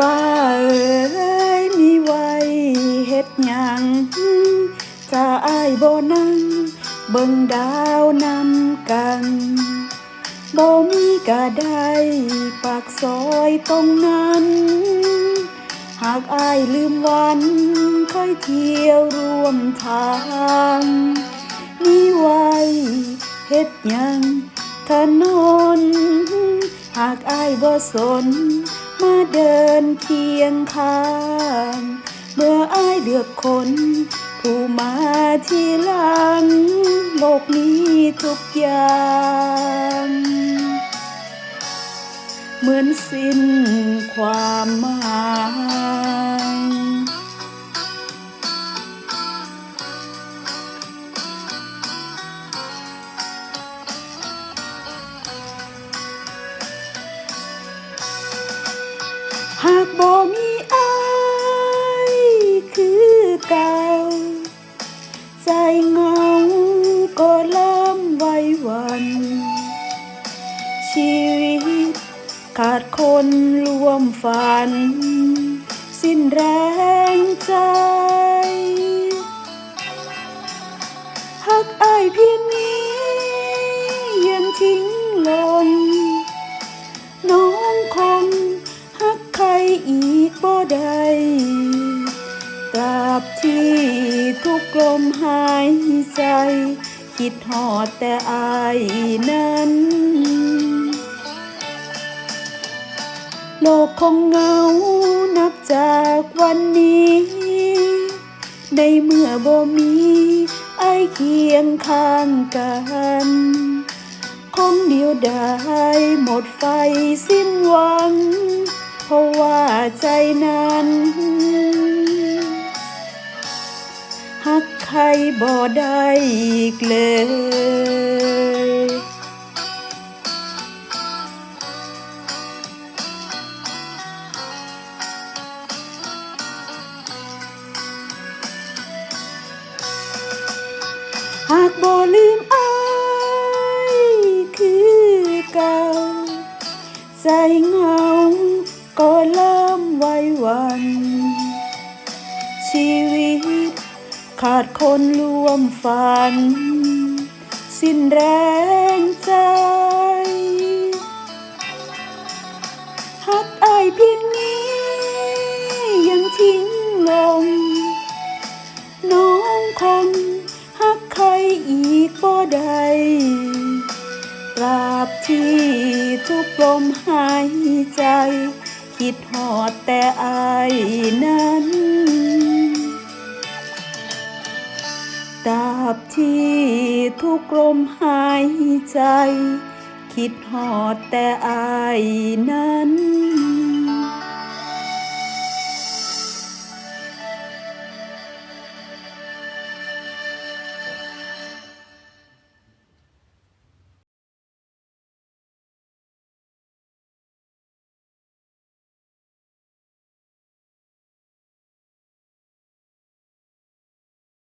ฟ้าเอ้ยมีไว้เฮ็ดหยังถ้าอ้ายบ่นั่ง เบิ่งดาวนำกันบ่มีก็ได้ปากซอยตรงนั้น หากอายลืมวันเคยเที่ยวร่วมทางมีไว้เฮ็ดหยังถนน หากอายบ่สน มาเดินเคียงข้าง เมื่ออายเลือกคนผู้มาทีหลัง โลกนี้ทุกอย่าง เหมือนสิ้นความหมาย นร่วมฝัน สิ้นแรงใจหักอายเพียงนี้ยังทิ้งลงน้องคงหักใครอีกบ่ได้ตราบที่ทุกลมหายใจ คิดหอดแต่อายนั้น คงเหงานับจากวันนี้ ในเมื่อบ่มีไอเคียงข้างกัน คงเดียวดายหมดไฟสิ้นหวัง เพราะว่าใจนั้นหักใครบ่ได้อีกเลย หากบ่ลืมอายคือเก่าใจเหงาก็เริ่มไว้วัน ชีวิตขาดคนร่วมฝัน สิ้นแรงใจหักอายเพียงนี้ยังทิ้งลง อีกบ่ได้ตราบที่ทุกลมหายใจ คิดหอดแต่อายนั้นตราบที่ทุกลมหายใจ คิดหอดแต่อายนั้น